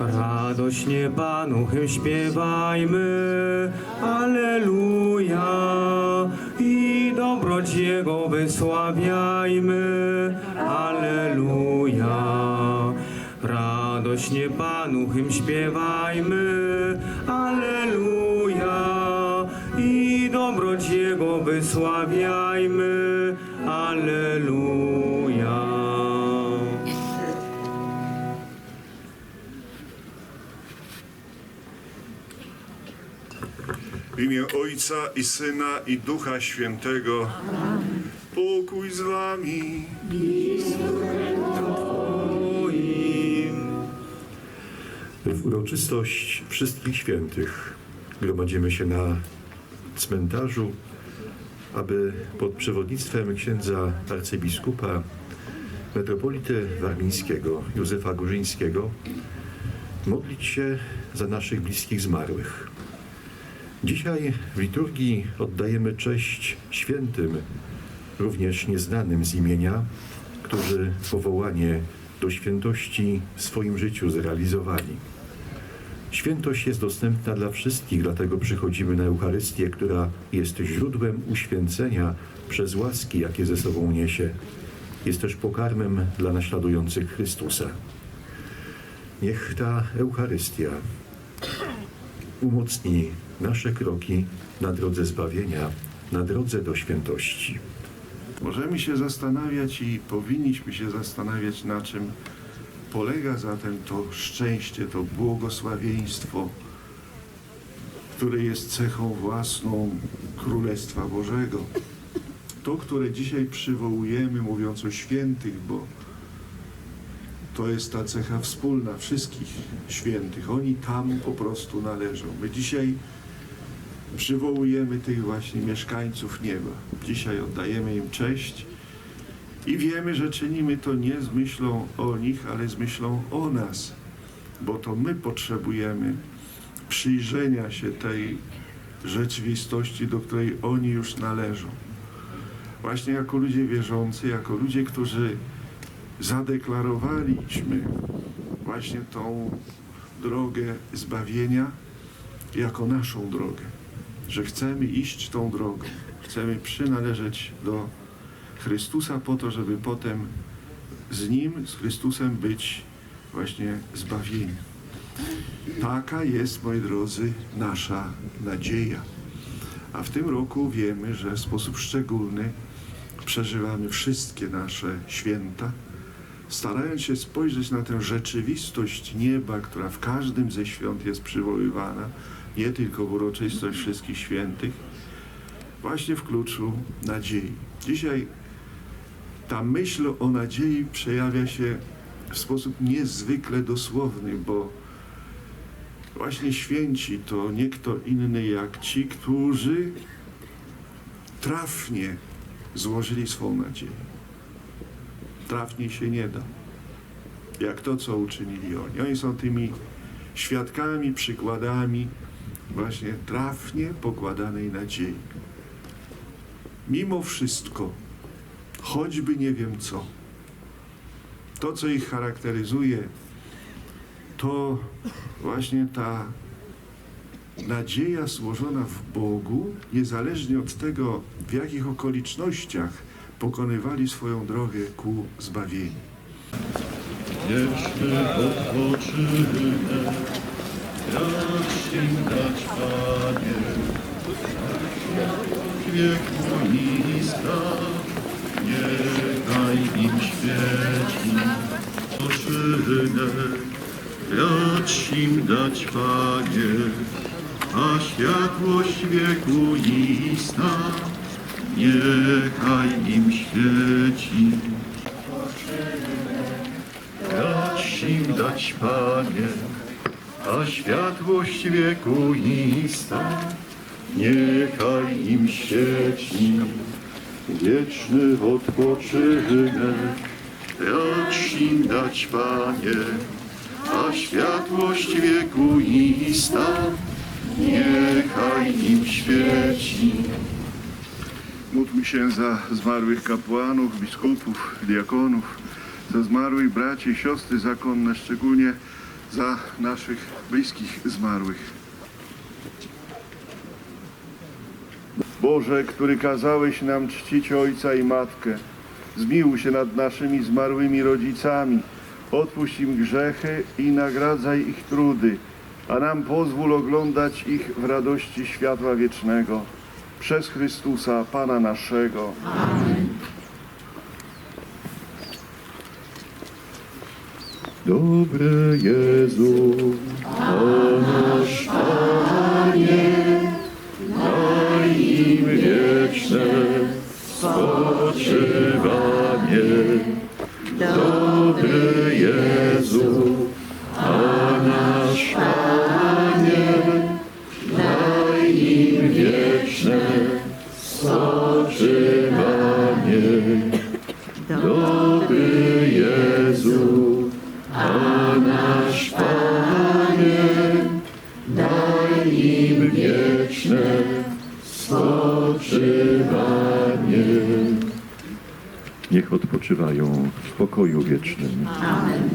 Radośnie Panu śpiewajmy, Alleluja. I dobroć Jego wysławiajmy, Alleluja. Radośnie Panu hymn śpiewajmy, Alleluja. I dobroć Jego wysławiajmy, Alleluja. W imię Ojca i Syna i Ducha Świętego. Pokój z wami. W uroczystość wszystkich świętych gromadzimy się na cmentarzu, aby pod przewodnictwem księdza arcybiskupa metropolity warmińskiego Józefa Górzyńskiego modlić się za naszych bliskich zmarłych. Dzisiaj w liturgii oddajemy cześć świętym, również nieznanym z imienia, którzy powołanie do świętości w swoim życiu zrealizowali. Świętość jest dostępna dla wszystkich, dlatego przychodzimy na Eucharystię, która jest źródłem uświęcenia przez łaski, jakie ze sobą niesie. Jest też pokarmem dla naśladujących Chrystusa. Niech ta Eucharystia umocni nasze kroki na drodze zbawienia, na drodze do świętości. Możemy się zastanawiać i powinniśmy się zastanawiać, na czym polega zatem to szczęście, to błogosławieństwo, które jest cechą własną Królestwa Bożego. To, które dzisiaj przywołujemy, mówiąc o świętych, bo to jest ta cecha wspólna wszystkich świętych. Oni tam po prostu należą. My dzisiaj przywołujemy tych właśnie mieszkańców nieba. Dzisiaj oddajemy im cześć i wiemy, że czynimy to nie z myślą o nich, ale z myślą o nas, bo to my potrzebujemy przyjrzenia się tej rzeczywistości, do której oni już należą. Właśnie jako ludzie wierzący, jako ludzie, którzy zadeklarowaliśmy właśnie tą drogę zbawienia jako naszą drogę, że chcemy iść tą drogą, chcemy przynależeć do Chrystusa po to, żeby potem z Nim, z Chrystusem być właśnie zbawieni. Taka jest, moi drodzy, nasza nadzieja. A w tym roku wiemy, że w sposób szczególny przeżywamy wszystkie nasze święta, starając się spojrzeć na tę rzeczywistość nieba, która w każdym ze świąt jest przywoływana, nie tylko w uroczystość wszystkich świętych, właśnie w kluczu nadziei. Dzisiaj ta myśl o nadziei przejawia się w sposób niezwykle dosłowny, bo właśnie święci to nie kto inny jak ci, którzy trafnie złożyli swą nadzieję. Trafniej się nie da. Jak to, co uczynili oni. Oni są tymi świadkami, przykładami właśnie trafnie pokładanej nadziei. Mimo wszystko, choćby nie wiem co, to, co ich charakteryzuje, to właśnie ta nadzieja złożona w Bogu, niezależnie od tego, w jakich okolicznościach pokonywali swoją drogę ku zbawieniu. Wieczny odpoczynek, raczej dać Panie, wieku niska, niechaj im świeci. Odpoczynek, racz im dać Panie, a światłość wieku ista, niechaj im świeci. Racz im dać, Panie, a światłość wiekuista niechaj im świeci. Wieczny odpoczynek racz im dać, Panie, a światłość wiekuista niechaj im świeci. Módlmy się za zmarłych kapłanów, biskupów, diakonów, za zmarłych braci i siostry zakonne, szczególnie za naszych bliskich zmarłych. Boże, który kazałeś nam czcić Ojca i Matkę, zmiłuj się nad naszymi zmarłymi rodzicami, odpuść im grzechy i nagradzaj ich trudy, a nam pozwól oglądać ich w radości światła wiecznego. Przez Chrystusa, Pana naszego. Dobry Jezu, a nasz Panie, daj im wieczne. Dobry Jezu, a nasz Panie, daj im wieczne spoczywanie. Niech odpoczywają w pokoju wiecznym. Amen.